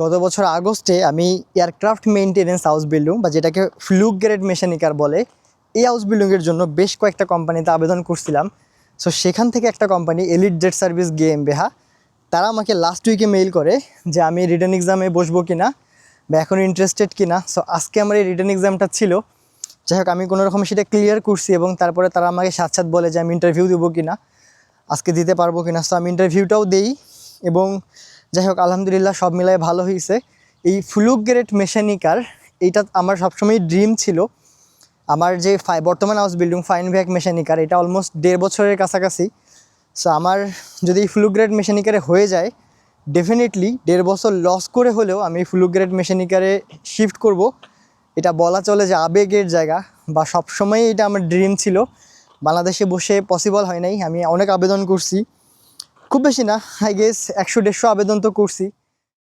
গত বছর আগস্টে আমি এয়ারক্রাফট মেইনটেনেন্স হাউস বিল্ডিং বা যেটাকে ফ্লুক গ্রেড মেশানিকার বলে, এই হাউস বিল্ডিংয়ের জন্য বেশ কয়েকটা কোম্পানিতে আবেদন করছিলাম। সো সেখান থেকে একটা company elite jet service game বেহা তারা আমাকে লাস্ট উইকে মেইল করে যে আমি রিটার্ন এক্সামে বসবো কিনা বা এখন ইন্টারেস্টেড কি না সো আজকে আমার এই রিটার্ন এক্সামটা ছিল। যাই হোক, আমি কোনো রকম সেটা ক্লিয়ার করছি এবং তারপরে তারা আমাকে সাথ সাথ বলে যে আমি ইন্টারভিউ দেবো কিনা, আজকে দিতে পারব কিনা। সো আমি ইন্টারভিউটাও দেই এবং যাই হোক, আলহামদুলিল্লাহ সব মিলাই ভালো হয়েছে এই ফ্লুক গ্রেড মেশানিকার, এইটা আমার সবসময় ড্রিম ছিল। আমার যে ফাই বর্তমান হাউস বিল্ডিং ফাইন ভ্যাক মেশানিকার, এটা অলমোস্ট দেড় বছরের কাছাকাছি। সো আমার যদি এই ফ্লুক গ্রেড মেশানিকারে হয়ে যায় ডেফিনেটলি দেড় বছর লস করে হলেও আমি ফ্লুক গ্রেড মেশানিকারে শিফট করব। এটা বলা চলে যে আবেগের জায়গা, বা সবসময় এটা আমার ড্রিম ছিল। বাংলাদেশে বসে পসিবল হয় নাই, আমি অনেক আবেদন করছি। খুব বেশি না আই গেস একশো দেড়শো আবেদন তো করছি।